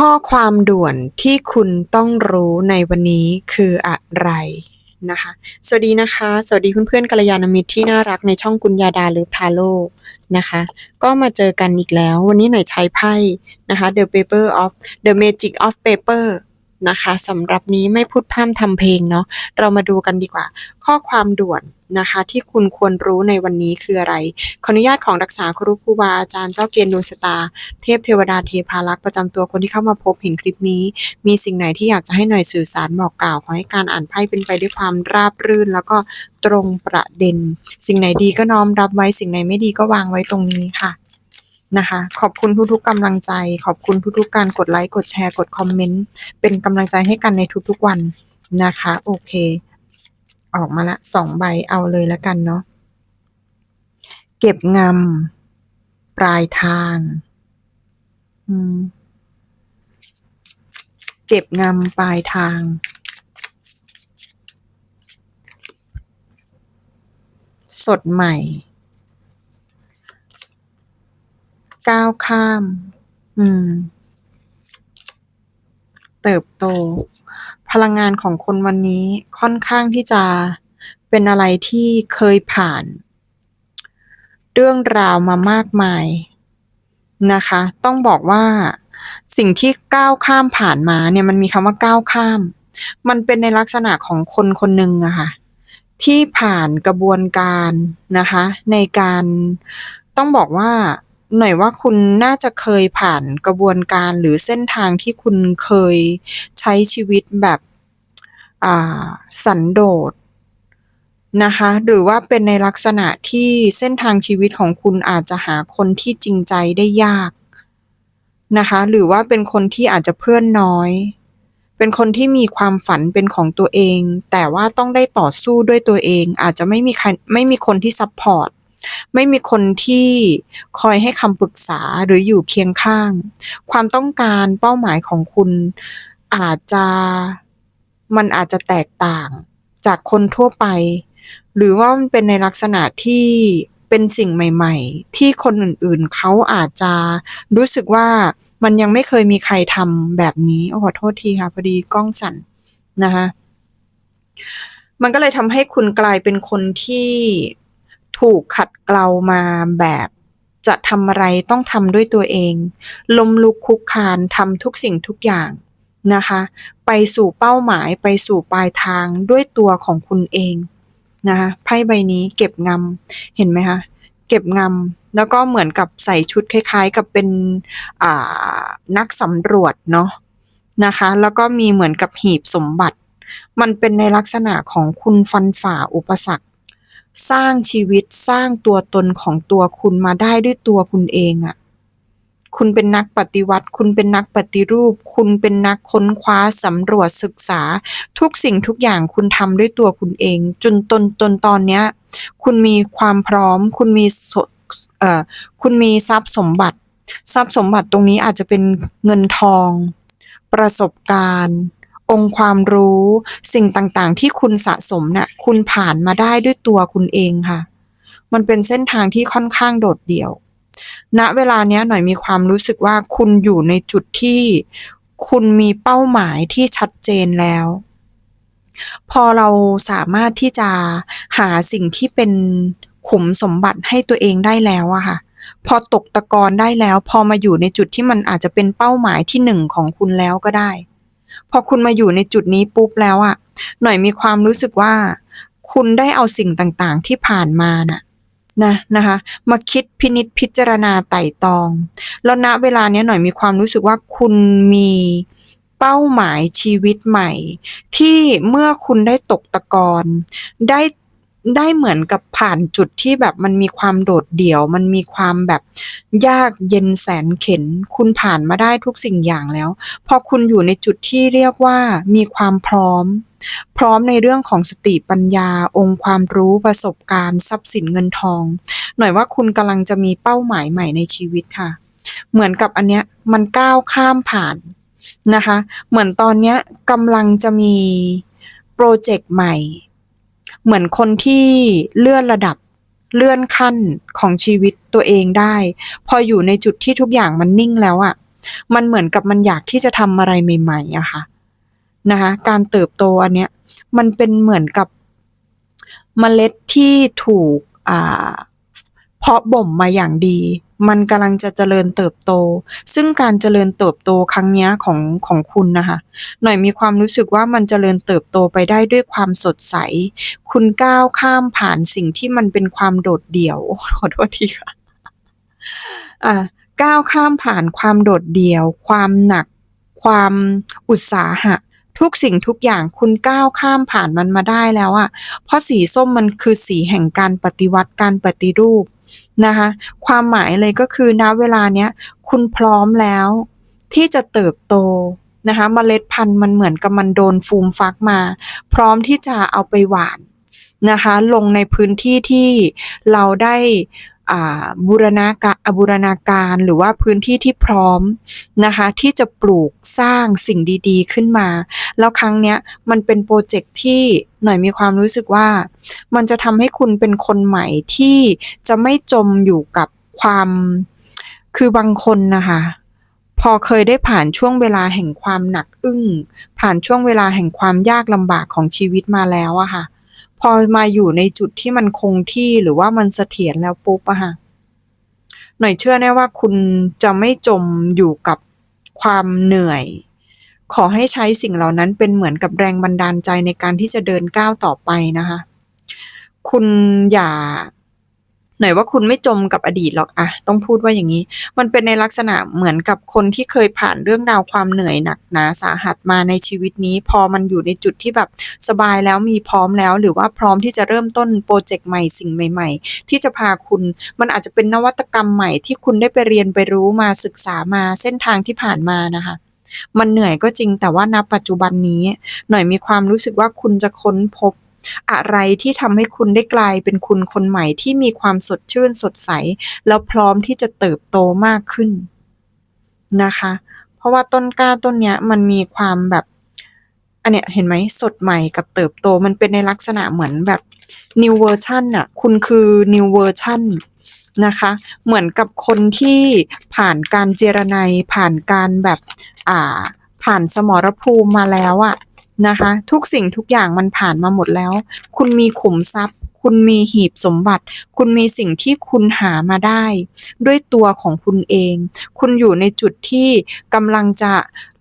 ข้อความด่วนที่คุณต้องรู้ในวันนี้คืออะไรนะคะ สวัสดีนะคะ สวัสดีเพื่อนๆกัลยาณมิตรที่น่ารักในช่องกุญญาดาหรือพาโลนะคะ ก็มาเจอกันอีกแล้ว วันนี้หน่อยใช้ไพ่นะคะ The Paper of The Magic of Paper นะคะสำหรับนี้ไม่พูดพร่ำทำเพลงเนาะ เรามาดูกันดีกว่า ข้อความด่วน นะคะ ที่คุณควรรู้ในวันนี้คืออะไร ขออนุญาตของรักษาครูครูบาอาจารย์เจ้าเกณฑ์ดวงชะตา เทพเทวดาเทพารักษ์ประจำตัวคนที่เข้ามาพบเห็นคลิปนี้ มีสิ่งไหนที่อยากจะให้หน่อยสื่อสารบอกกล่าว ขอให้การอ่านไพ่เป็นไปด้วยความราบรื่น แล้วก็ตรงประเด็น สิ่งไหนดีก็น้อมรับไว้สิ่งไหนไม่ดีก็วางไว้ตรงนี้ค่ะนะคะขอบคุณทุกๆกำลังใจ ขอบคุณทุกๆการกดไลค์ กดแชร์ กดคอมเมนต์ เป็นกำลังใจให้กันในทุกๆวันนะคะ โอเค ออกมาละสองใบเอาเลยแล้วกันเนาะเก็บงำปลายทางเก็บงำปลายทาง สดใหม่ ก้าวข้าม อืม เติบโต พลังงานของคนวันนี้ค่อนข้างที่จะเป็นอะไรที่เคยผ่าน เรื่องราวมามากมายนะคะ ต้องบอกว่าสิ่งที่ก้าวข้ามผ่านมาเนี่ยมันมีคำว่าก้าวข้าม มันเป็นในลักษณะของคนคนหนึ่งอะค่ะที่ผ่านกระบวนการนะคะ ในการต้องบอกว่า หน่อยว่าคุณน่าจะเคยผ่านกระบวนการหรือเส้นทางที่คุณเคยใช้ชีวิตแบบสันโดษนะคะ หรือว่าเป็นในลักษณะที่เส้นทางชีวิตของคุณอาจจะหาคนที่จริงใจได้ยากนะคะ หรือว่าเป็นคนที่อาจจะเพื่อนน้อย เป็นคนที่มีความฝันเป็นของตัวเอง แต่ว่าต้องได้ต่อสู้ด้วยตัวเอง อาจจะไม่มีใครไม่มีคนที่ซัพพอร์ต ไม่มีคนที่คอยให้คำปรึกษาหรืออยู่เคียงข้าง ความต้องการเป้าหมายของคุณอาจจะมันอาจจะแตกต่างจากคนทั่วไป หรือว่ามันเป็นในลักษณะที่เป็นสิ่งใหม่ ๆ ที่คนอื่นๆเขาอาจจะรู้สึกว่ามันยังไม่เคยมีใครทำแบบนี้โอ้ขอโทษทีค่ะพอดีกล้องสั่นนะคะมันก็เลยทำให้คุณกลายเป็นคนที่ ถูกขัดเกลามาแบบจะทำอะไรต้องทำด้วยตัวเอง ลมลุกคุกคานทำทุกสิ่งทุกอย่างนะคะ ไปสู่เป้าหมายไปสู่ปลายทางด้วยตัวของคุณเองนะคะไพ่ใบนี้เก็บงำเห็นไหมคะเก็บงำแล้วก็เหมือนกับใส่ชุดคล้ายๆ กับเป็นนักสำรวจเนาะนะคะ แล้วก็มีเหมือนกับหีบสมบัติ มันเป็นในลักษณะของคุณฟันฝ่าอุปสรรค สร้างชีวิตสร้างตัวตนของตัวคุณมาได้ด้วยตัวคุณเองอะ่ะ คุณเป็นนักปฏิวัติ คุณเป็นนักปฏิรูป คุณเป็นนักค้นคว้าสำรวจศึกษา ทุกสิ่งทุกอย่างคุณทำด้วยตัวคุณเอง จนตนตนตอนเนี้ย คุณมีความพร้อม คุณมีเอ่อคุณมีทรัพย์สมบัติ ทรัพย์สมบัติตรงนี้อาจจะเป็นเงินทอง ประสบการณ์ องค์ความรู้ สิ่งต่างๆ ที่คุณสะสมเนะ่ยคุณผ่านมาได้ด้วยตัวคุณเองค่ะ มันเป็นเส้นทางที่ค่อนข้างโดดเดี่ยวณเวลาเนี้ยหน่อยมีความรู้สึกว่าคุณอยู่ในจุดที่คุณมีเป้าหมายที่ชัดเจนแล้ว พอเราสามารถที่จะหาสิ่งที่เป็นขุมสมบัติให้ตัวเองได้แล้วอะค่ะ พอตกตะกอนได้แล้ว พอมาอยู่ในจุดที่มันอาจจะเป็นเป้าหมายที่หนึ่งของคุณแล้วก็ได้ พอคุณมาอยู่ในจุดนี้ปุ๊บแล้วอะหน่อยมีความรู้สึกว่า คุณได้เอาสิ่งต่างๆที่ผ่านมาน่ะนะนะคะมาคิดพินิษพิจารณาไต่ตอง แล้วณเวลาเนี้ยหน่อยมีความรู้สึกว่าคุณมีเป้าหมายชีวิตใหม่ ที่เมื่อคุณได้ตกตะกอนได้ ได้เหมือนกับผ่านจุดที่แบบมันมีความโดดเดี่ยว มันมีความแบบยากเย็นแสนเข็น คุณผ่านมาได้ทุกสิ่งอย่างแล้ว พอคุณอยู่ในจุดที่เรียกว่ามีความพร้อม พร้อมในเรื่องของสติปัญญา องค์ความรู้ประสบการณ์ ทรัพย์สินเงินทอง หน่อยว่าคุณกำลังจะมีเป้าหมายใหม่ในชีวิตค่ะ เหมือนกับอันเนี้ยมันก้าวข้ามผ่านนะคะ เหมือนตอนเนี้ยกำลังจะมีโปรเจกต์ใหม่ เหมือนคนที่เลื่อนระดับเลื่อนขั้นของชีวิตตัวเองได้ พออยู่ในจุดที่ทุกอย่างมันนิ่งแล้วอะ่ะ มันเหมือนกับมันอยากที่จะทำอะไรใหม่ๆอะค่ะนะคะการเติบโตอันเนี้ยมันเป็นเหมือนกับเมล็ดที่ถูกอ่าเพาะบ่มมาอย่างดีมันกำลังจะเจริญเติบโต ซึ่งการเจริญเติบโตครั้งนี้ของของคุณนะคะ หน่อยมีความรู้สึกว่ามันเจริญเติบโตไปได้ด้วยความสดใส คุณก้าวข้ามผ่านสิ่งที่มันเป็นความโดดเดี่ยว ขอโทษทีค่ะ อ่า ก้าวข้ามผ่านความโดดเดี่ยว ความหนัก ความอุตสาหะทุกสิ่งทุกอย่างคุณก้าวข้ามผ่านมันมาได้แล้วอะเพราะสีส้มมันคือสีแห่งการปฏิวัติการปฏิรูป นะคะ ความหมายเลยก็คือณเวลาเนี้ยคุณพร้อมแล้ว ที่จะเติบโตนะคะเมล็ดพันธุ์มันเหมือนกับมันโดนฟูมฟักมา พร้อมที่จะเอาไปหว่านนะคะ ลงในพื้นที่ที่เราได้ บูรณาการบูรณาการหรือว่าพื้นที่ที่พร้อมนะคะ ที่จะปลูกสร้างสิ่งดีๆขึ้นมา แล้วครั้งเนี้ยมันเป็นโปรเจกต์ที่หน่อยมีความรู้สึกว่า มันจะทำให้คุณเป็นคนใหม่ที่จะไม่จมอยู่กับความคือบางคนนะคะพอเคยได้ผ่านช่วงเวลาแห่งความหนักอึ้ง ผ่านช่วงเวลาแห่งความยากลำบากของชีวิตมาแล้วอะค่ะ อมาอยู่ในจุดที่มันคงที่หรือว่ามันเสถียรแล้วปุ๊บอะค่ะหน่อยเชื่อแน่ว่าคุณจะไม่จมอยู่กับความเหนื่อย ขอให้ใช้สิ่งเหล่านั้นเป็นเหมือนกับแรงบันดาลใจในการที่จะเดินก้าวต่อไปนะคะ คุณอย่า น่อยว่าคุณไม่จมกับอดีตหรอกอะต้องพูดว่าอย่างนี้ มันเป็นในลักษณะเหมือนกับคนที่เคยผ่านเรื่องราวความเหนื่อยหนักหนาสาหัสมาในชีวิตนี้ พอมันอยู่ในจุดที่แบบสบายแล้วมีพร้อมแล้ว หรือว่าพร้อมที่จะเริ่มต้นโปรเจกต์ใหม่สิ่งใหม่ ๆ ที่จะพาคุณมันอาจจะเป็นนวัตกรรมใหม่ที่คุณได้ไปเรียนไปรู้มาศึกษามาเส้นทางที่ผ่านมานะคะมันเหนื่อยก็จริงแต่ว่าณปัจจุบันนี้ หน่อยมีความรู้สึกว่าคุณจะค้นพบ อะไรที่ทำให้คุณได้กลายเป็นคุณคนใหม่ที่มีความสดชื่นสดใส แล้วพร้อมที่จะเติบโตมากขึ้นนะคะ เพราะว่าต้นกล้าต้นเนี้ยมันมีความแบบอันเนี้ยเห็นไหมสดใหม่กับเติบโตมันเป็นในลักษณะเหมือนแบบ new version น่ะคุณคือ new version นะคะ เหมือนกับคนที่ผ่านการเจรไนผ่านการแบบอ่าผ่านสมรภูมิมาแล้วอะ นะคะ ทุกสิ่งทุกอย่างมันผ่านมาหมดแล้ว คุณมีขุมทรัพย์ คุณมีหีบสมบัติ คุณมีสิ่งที่คุณหามาได้ ด้วยตัวของคุณเอง คุณอยู่ในจุดที่กำลังจะ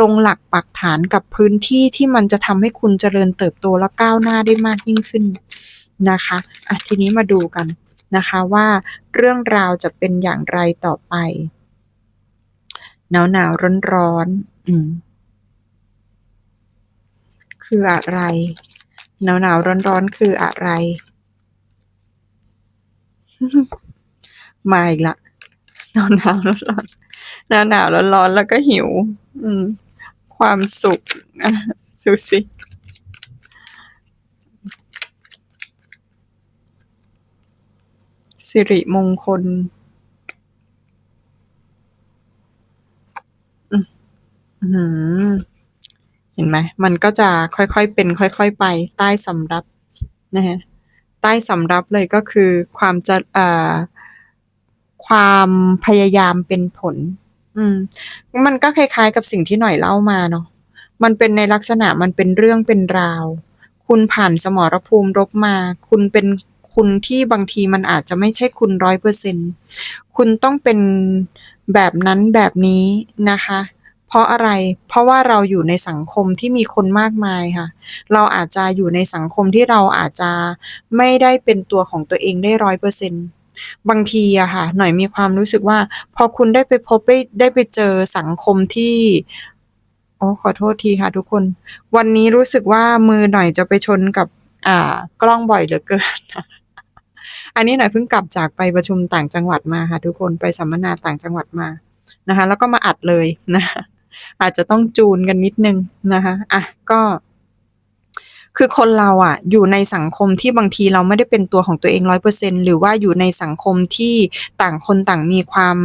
ลงหลักปักฐานกับพื้นที่ที่มันจะทำให้คุณเจริญเติบโตและก้าวหน้าได้มากยิ่งขึ้นนะคะอะทีนี้มาดูกันนะคะว่าเรื่องราวจะเป็นอย่างไรต่อไปหนาวหนาวร้อนร้อนอืม คืออะไร หนาวหนาวร้อนร้อนคืออะไร มาอีกละหนาวหนาวร้อนร้อนหนาวหนาวร้อนร้อนแล้วก็หิว อืม ความสุขสุสิสิริมงคลอืม เห็นไหมมันก็จะค่อยๆเป็น ค่อย ๆ ไป ใต้สำรับนะฮะใต้สำรับเลยก็คือความจะเอ่อความพยายามเป็นผล อืม มันก็คล้าย ๆ กับสิ่งที่หน่อยเล่ามาเนาะมันเป็นในลักษณะมันเป็นเรื่องเป็นราว คุณผ่านสมรภูมิรบมา คุณเป็นคุณที่บางทีมันอาจจะไม่ใช่คุณร้อยเปอร์เซ็นคุณต้องเป็นแบบนั้นแบบนี้นะคะ ราะอะไร เพราะว่าเราอยู่ในสังคมที่มีคนมากมายค่ะ เราอาจจะอยู่ในสังคมที่เราอาจจะไม่ได้เป็นตัวของตัวเองได้ร้อยเปอร์เซ็นต์บางทีอะค่ะ หน่อยมีความรู้สึกว่า พอคุณได้ไปพบได้ได้ไปเจอสังคมที่โอ้ขอโทษทีค่ะทุกคน วันนี้รู้สึกว่ามือหน่อยจะไปชนกับ อ่ากล้องบ่อยเหลือเกินอันนี้หน่อยเพิ่งกลับจากไปประชุมต่างจังหวัดมาค่ะ ทุกคนไปสัมมนาต่างจังหวัดมานะคะ แล้วก็มาอัดเลยนะ อาจจะต้องจูนกันนิดนึงนะคะอะก็คือคนเราอะอยู่ในสังคมที่บางทีเราไม่ได้เป็นตัวของตัวเองร้อยเปอร์เซ็นหรือว่าอยู่ในสังคมที่ต่างคนต่างมีความ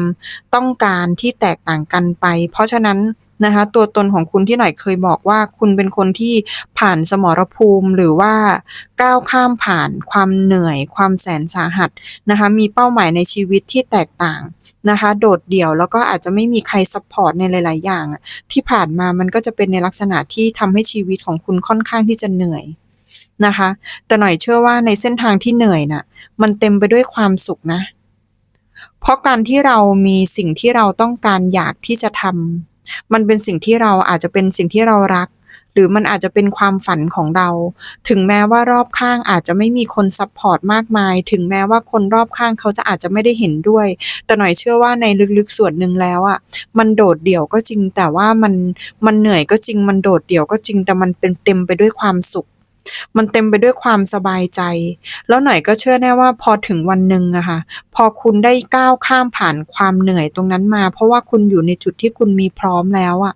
ต้องการที่แตกต่างกันไป เพราะฉะนั้นนะคะตัวตนของคุณที่หน่อยเคยบอกว่าคุณเป็นคนที่ผ่านสมรภูมิหรือว่าก้าวข้ามผ่านความเหนื่อย ความแสนสาหัสนะคะมีเป้าหมายในชีวิตที่แตกต่าง นะคะ โดดเดี่ยวแล้วก็อาจจะไม่มีใครซัพพอร์ตในหลาย ๆ อย่างที่ผ่านมามันก็จะเป็นในลักษณะที่ทำให้ชีวิตของคุณค่อนข้างที่จะเหนื่อยนะคะ แต่หน่อยเชื่อว่าในเส้นทางที่เหนื่อยน่ะ มันเต็มไปด้วยความสุขนะ เพราะการที่เรามีสิ่งที่เราต้องการอยากที่จะทำมันเป็นสิ่งที่เราอาจจะเป็นสิ่งที่เรารัก หรือมันอาจจะเป็นความฝันของเรา ถึงแม้ว่ารอบข้างอาจจะไม่มีคนซัพพอร์ตมากมาย ถึงแม้ว่าคนรอบข้างเขาจะอาจจะไม่ได้เห็นด้วย แต่หน่อยเชื่อว่าในลึกๆส่วนหนึ่งแล้วอะมันโดดเดี่ยวก็จริง แต่ว่ามันมันเหนื่อยก็จริง มันโดดเดี่ยวก็จริง แต่มันเป็นเต็มไปด้วยความสุขมันเต็มไปด้วยความสบายใจ แล้วหน่อยก็เชื่อแน่ว่าพอถึงวันหนึ่งอะค่ะ พอคุณได้ก้าวข้ามผ่านความเหนื่อยตรงนั้นมา เพราะว่าคุณอยู่ในจุดที่คุณมีพร้อมแล้วอะ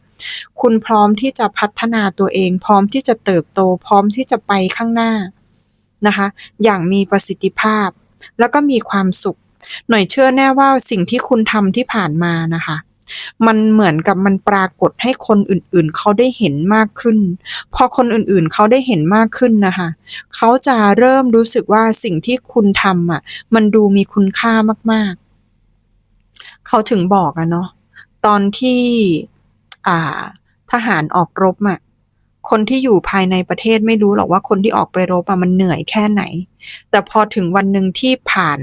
คุณพร้อมที่จะพัฒนาตัวเอง พร้อมที่จะเติบโต พร้อมที่จะไปข้างหน้านะคะ อย่างมีประสิทธิภาพ แล้วก็มีความสุข หน่อยเชื่อแน่ว่าสิ่งที่คุณทำที่ผ่านมานะคะมันเหมือนกับมันปรากฏให้คนอื่นๆ เขาได้เห็นมากขึ้น พอคนอื่นๆ เขาได้เห็นมากขึ้นนะคะเขาจะเริ่มรู้สึกว่าสิ่งที่คุณทำอะมันดูมีคุณค่ามากๆ เขาถึงบอกอะเนาะตอนที่ อ่า ทหารออกรบอะคนที่อยู่ภายในประเทศไม่รู้หรอกว่าคนที่ออกไปรบอะมันเหนื่อยแค่ไหน แต่พอถึงวันหนึ่งที่ผ่าน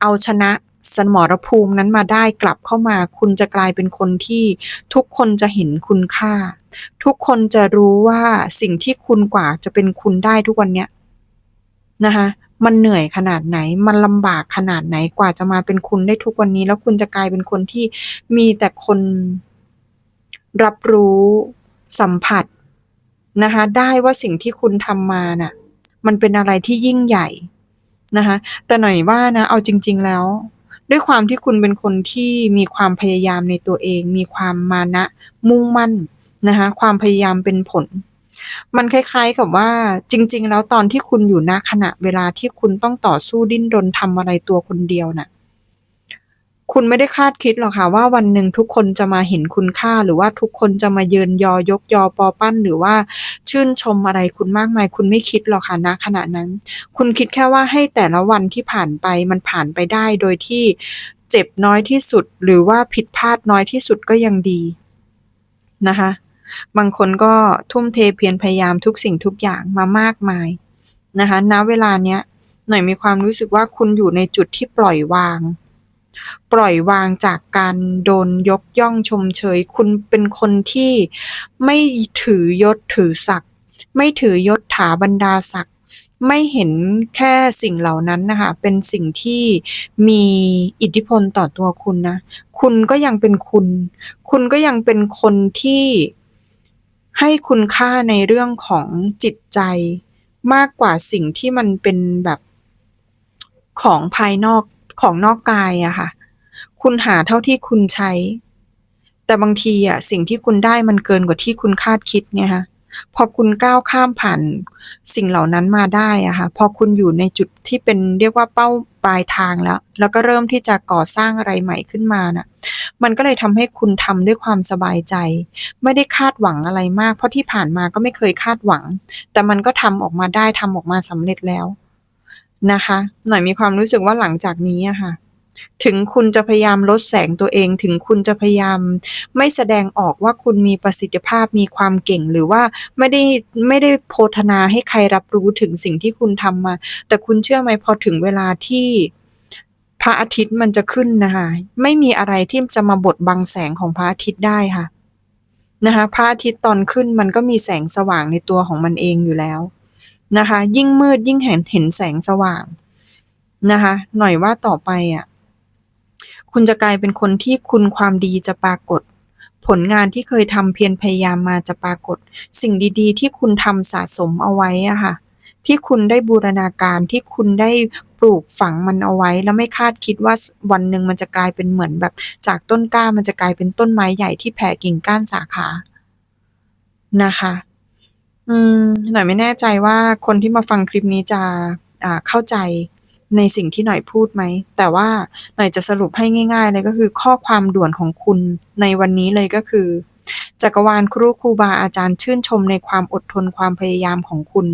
เอาชนะสมรภูมินั้นมาได้กลับเข้ามา คุณจะกลายเป็นคนที่ทุกคนจะเห็นคุณค่า ทุกคนจะรู้ว่าสิ่งที่คุณกว่าจะเป็นคุณได้ทุกวันเนี้ยนะคะมันเหนื่อยขนาดไหน มันลำบากขนาดไหนกว่าจะมาเป็นคุณได้ทุกวันนี้ แล้วคุณจะกลายเป็นคนที่มีแต่คน รับรู้สัมผัสนะคะได้ว่าสิ่งที่คุณทำมาน่ะ มันเป็นอะไรที่ยิ่งใหญ่นะคะแต่หน่อยว่านะเอาจริง ๆแล้ว ด้วยความที่คุณเป็นคนที่มีความพยายามในตัวเอง มีความมานะมุ่งมั่นนะคะความพยายามเป็นผล มันคล้ายๆกับว่าจริง ๆ แล้วตอนที่คุณอยู่ณขณะเวลาที่คุณต้องต่อสู้ดิ้นรนทำอะไรตัวคนเดียวน่ะ คุณไม่ได้คาดคิดหรอกค่ะว่าวันหนึ่งทุกคนจะมาเห็นคุณค่า หรือว่าทุกคนจะมาเยินยอยกยอปอปั้น หรือว่าชื่นชมอะไรคุณมากมาย คุณไม่คิดหรอกค่ะณขณะนั้น คุณคิดแค่ว่าให้แต่ละวันที่ผ่านไปมันผ่านไปได้โดยที่เจ็บน้อยที่สุด หรือว่าผิดพลาดน้อยที่สุดก็ยังดีนะคะบางคนก็ทุ่มเทเพียรพยายามทุกสิ่งทุกอย่างมามากมายนะคะณเวลาเนี้ยหน่อยมีความรู้สึกว่าคุณอยู่ในจุดที่ปล่อยวาง ปล่อยวางจากการโดนยกย่องชมเชย คุณเป็นคนที่ไม่ถือยศถือศักดิ์ไม่ถือยศถาบรรดาศักดิ์ไม่เห็นแค่สิ่งเหล่านั้นนะคะ เป็นสิ่งที่มีอิทธิพลต่อตัวคุณนะ คุณก็ยังเป็นคุณ คุณก็ยังเป็นคนที่ให้คุณค่าในเรื่องของจิตใจมากกว่าสิ่งที่มันเป็นแบบของภายนอก ของนอกกายอะค่ะ คุณหาเท่าที่คุณใช้ แต่บางทีอะสิ่งที่คุณได้มันเกินกว่าที่คุณคาดคิดไงคะพอคุณก้าวข้ามผ่านสิ่งเหล่านั้นมาได้อะค่ะพอคุณอยู่ในจุดที่เป็นเรียกว่าเป้าปลายทางแล้ว แล้วก็เริ่มที่จะก่อสร้างอะไรใหม่ขึ้นมาน่ะ มันก็เลยทำให้คุณทำด้วยความสบายใจ ไม่ได้คาดหวังอะไรมาก เพราะที่ผ่านมาก็ไม่เคยคาดหวัง แต่มันก็ทำออกมาได้ทำออกมาสำเร็จแล้ว นะคะ หน่อยมีความรู้สึกว่าหลังจากนี้อะค่ะ ถึงคุณจะพยายามลดแสงตัวเอง ถึงคุณจะพยายาม ไม่แสดงออกว่าคุณมีประสิทธิภาพมีความเก่งหรือว่าไม่ได้ไม่ได้โพธนาให้ใครรับรู้ถึงสิ่งที่คุณทำมา แต่คุณเชื่อไหมพอถึงเวลาที่พระอาทิตย์มันจะขึ้นนะคะไม่มีอะไรที่จะมาบดบังแสงของพระอาทิตย์ได้ค่ะนะคะพระอาทิตย์ตอนขึ้นมันก็มีแสงสว่างในตัวของมันเองอยู่แล้ว นะคะ ยิ่งมืดยิ่งเห็นเห็นแสงสว่างนะคะ หน่อยว่าต่อไปอะคุณจะกลายเป็นคนที่คุณความดีจะปรากฏ ผลงานที่เคยทำเพียรพยายามมาจะปรากฏ สิ่งดีๆ ที่คุณทำสะสมเอาไว้อะค่ะ ที่คุณได้บูรณาการที่คุณได้ปลูกฝังมันเอาไว้ แล้วไม่คาดคิดว่าวันหนึ่งมันจะกลายเป็นเหมือนแบบ จากต้นกล้ามันจะกลายเป็นต้นไม้ใหญ่ที่แผ่กิ่งก้านสาขานะคะ อืม หน่อยไม่แน่ใจว่าคนที่มาฟังคลิปนี้จะ อ่า เข้าใจในสิ่งที่หน่อยพูดไหม แต่ว่าหน่อยจะสรุปให้ง่ายๆเลยก็คือข้อความด่วนของคุณในวันนี้เลยก็คือ จักรวาลครูครูบาอาจารย์ชื่นชมในความอดทนความพยายามของคุณ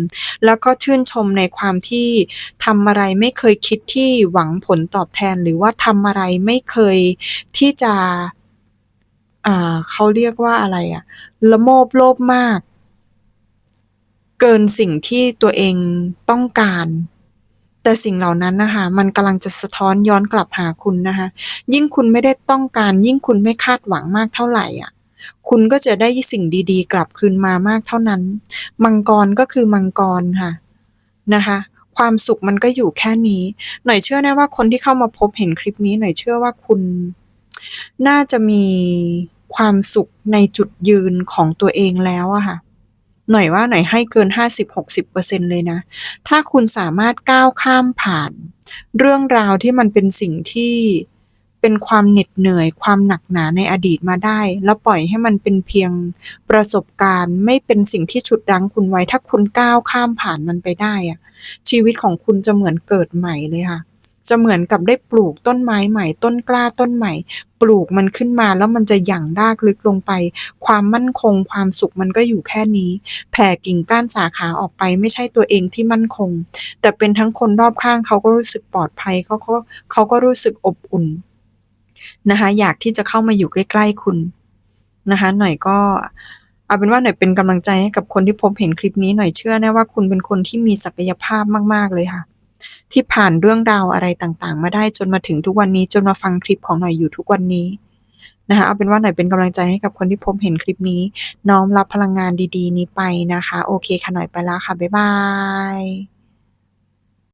แล้วก็ชื่นชมในความที่ทำอะไรไม่เคยคิดที่หวังผลตอบแทน หรือว่าทำอะไรไม่เคยที่จะ อ่าเขาเรียกว่าอะไรอะละโมบโลภมาก เกินสิ่งที่ตัวเองต้องการ แต่สิ่งเหล่านั้นนะคะมันกำลังจะสะท้อนย้อนกลับหาคุณนะคะยิ่งคุณไม่ได้ต้องการ ยิ่งคุณไม่คาดหวังมากเท่าไหร่อะคุณก็จะได้สิ่งดีๆ กลับคืนมามากเท่านั้น มังกรก็คือมังกรค่ะนะคะความสุขมันก็อยู่แค่นี้ หน่อยเชื่อแน่ว่าคนที่เข้ามาพบเห็นคลิปนี้หน่อยเชื่อว่าคุณ น่าจะมีความสุขในจุดยืนของตัวเองแล้วอะค่ะ หน่อยว่าหน่อยให้เกิน 50-60%เลยนะ ถ้าคุณสามารถก้าวข้ามผ่าน เรื่องราวที่มันเป็นสิ่งที่เป็นความเหน็ดเหนื่อยความหนักหนาในอดีตมาได้ แล้วปล่อยให้มันเป็นเพียงประสบการณ์ ไม่เป็นสิ่งที่ฉุดรั้งคุณไว้ ถ้าคุณก้าวข้ามผ่านมันไปได้อะชีวิตของคุณจะเหมือนเกิดใหม่เลยค่ะ จะเหมือนกับได้ปลูกต้นไม้ใหม่ ต้นกล้าต้นใหม่ ปลูกมันขึ้นมาแล้วมันจะหยั่งรากลึกลงไป ความมั่นคงความสุขมันก็อยู่แค่นี้ แผ่กิ่งก้านสาขาออกไปไม่ใช่ตัวเองที่มั่นคง แต่เป็นทั้งคนรอบข้างเขาก็รู้สึกปลอดภัยเขาก็เขาก็รู้สึกอบอุ่นนะคะอยากที่จะเข้ามาอยู่ใกล้ ๆ คุณนะคะหน่อยก็เอาเป็นว่าหน่อยเป็นกำลังใจให้กับคนที่พบเห็นคลิปนี้หน่อยเชื่อแน่ว่าคุณเป็นคนที่มีศักยภาพมาก ๆ เลยค่ะ ที่ผ่านเรื่องราวอะไรต่างๆ มาได้จนมาถึงทุกวันนี้จนมาฟังคลิปของหน่อยอยู่ทุกวันนี้นะคะเอาเป็นว่าหน่อยเป็นกำลังใจให้กับคนที่พบเห็นคลิปนี้ น้อมรับพลังงานดีๆ นี้ไปนะคะ โอเคค่ะหน่อยไปแล้วค่ะ บ๊ายบาย